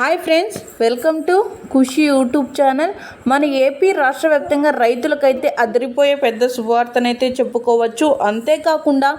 Hi friends welcome to Khushi YouTube channel. మన AP రాష్ట్ర వ్యాప్తంగా రైతులకైతే అదిరిపోయే పెద్ద శుభవార్తనైతే చెప్పుకోవచ్చు. అంతేకాకుండా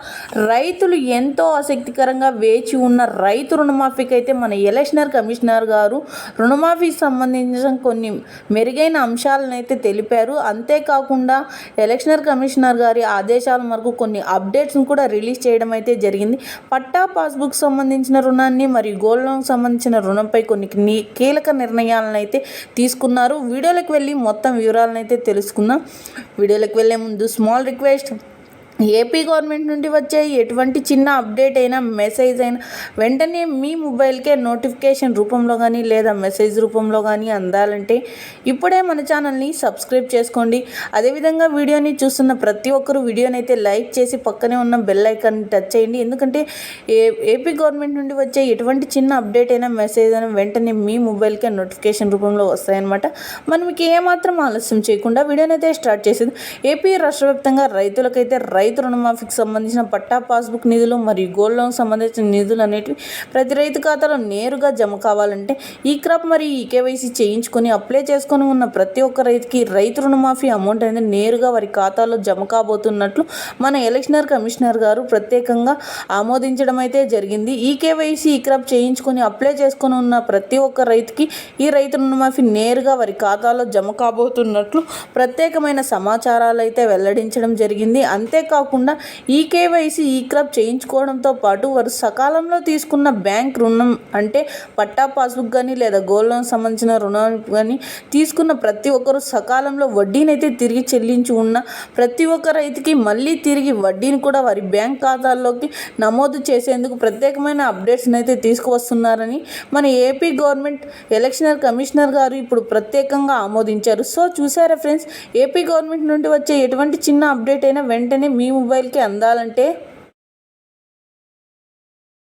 రైతులు ఎంతో ఆసక్తికరంగా వేచి ఉన్న రైతు రుణమాఫీకి అయితే మన ఎలక్షనర్ కమిషనర్ గారు రుణమాఫీకి సంబంధించిన కొన్ని మెరుగైన అంశాలను అయితే తెలిపారు. అంతేకాకుండా ఎలక్షనర్ కమిషనర్ గారి ఆదేశాల మేరకు కొన్ని అప్డేట్స్ను కూడా రిలీజ్ చేయడం అయితే జరిగింది. పట్టా పాస్బుక్ సంబంధించిన రుణాన్ని మరియు గోల్డ్ లోన్ సంబంధించిన రుణంపై కొన్ని ని- కీలక నిర్ణయాలను అయితే తీసుకున్నారు. వీడియోలకు వెళ్ళి మొత్తం వివరాలను అయితే తెలుసుకుందాం. వీడియోలకు వెళ్ళే ముందు స్మాల్ రిక్వెస్ట్ ఏపీ గవర్నమెంట్ నుండి వచ్చే ఎటువంటి చిన్న అప్డేట్ అయినా మెసేజ్ అయినా వెంటనే మీ మొబైల్కే నోటిఫికేషన్ రూపంలో కానీ లేదా మెసేజ్ రూపంలో కానీ అందాలంటే ఇప్పుడే మన ఛానల్ని సబ్స్క్రైబ్ చేసుకోండి. అదేవిధంగా వీడియోని చూస్తున్న ప్రతి ఒక్కరు వీడియోని అయితే లైక్ చేసి పక్కనే ఉన్న బెల్ ఐకాన్ టచ్ చేయండి. ఎందుకంటే ఏ ఏపీ గవర్నమెంట్ నుండి వచ్చే ఎటువంటి చిన్న అప్డేట్ అయినా మెసేజ్ అయినా వెంటనే మీ మొబైల్కే నోటిఫికేషన్ రూపంలో వస్తాయన్నమాట. మనం ఏమాత్రం ఆలస్యం చేయకుండా వీడియోని అయితే స్టార్ట్ చేసేది ఏపీ రాష్ట్ర వ్యాప్తంగా రైతులకైతే రైతు రైతు రుణమాఫీకి సంబంధించిన పట్టా పాస్బుక్ నిధులు మరియు గోల్డ్ లోన్ సంబంధించిన నిధులు అనేటివి ప్రతి రైతు ఖాతాలో నేరుగా జమ కావాలంటే ఈ క్రాప్ మరియు ఈ కేవైసీ చేయించుకొని అప్లై చేసుకొని ఉన్న ప్రతి ఒక్క రైతుకి రైతు రుణమాఫీ అమౌంట్ అనేది నేరుగా వారి ఖాతాలో జమ కాబోతున్నట్లు మన ఎలక్షనర్ కమిషనర్ గారు ప్రత్యేకంగా ఆమోదించడం అయితే జరిగింది. ఈ కేవైసీ ఈ క్రాప్ చేయించుకొని అప్లై చేసుకొని ఉన్న ప్రతి ఒక్క రైతుకి ఈ రైతు రుణమాఫీ నేరుగా వారి ఖాతాలో జమ కాబోతున్నట్లు ప్రత్యేకమైన సమాచారాలు అయితే వెల్లడించడం జరిగింది. అంతేకాకుండా కాకుండా ఈ కేవైసీ ఈ క్రాప్ చేయించుకోవడంతో పాటు వారు సకాలంలో తీసుకున్న బ్యాంక్ రుణం అంటే పట్టా పాస్బుక్ కానీ లేదా గోల్డ్ లోన్ సంబంధించిన రుణం కానీ తీసుకున్న ప్రతి ఒక్కరు సకాలంలో వడ్డీనైతే తిరిగి చెల్లించి ఉన్న ప్రతి ఒక్క రైతుకి మళ్ళీ తిరిగి వడ్డీని కూడా వారి బ్యాంక్ ఖాతాల్లోకి నమోదు చేసేందుకు ప్రత్యేకమైన అప్డేట్స్ని అయితే తీసుకువస్తున్నారని మన ఏపీ గవర్నమెంట్ ఎలక్షనర్ కమిషనర్ గారు ఇప్పుడు ప్రత్యేకంగా ఆమోదించారు. సో చూసారా ఫ్రెండ్స్ ఏపీ గవర్నమెంట్ నుండి వచ్చే ఎటువంటి చిన్న అప్డేట్ అయినా వెంటనే మీ మొబైల్కి అందాలంటే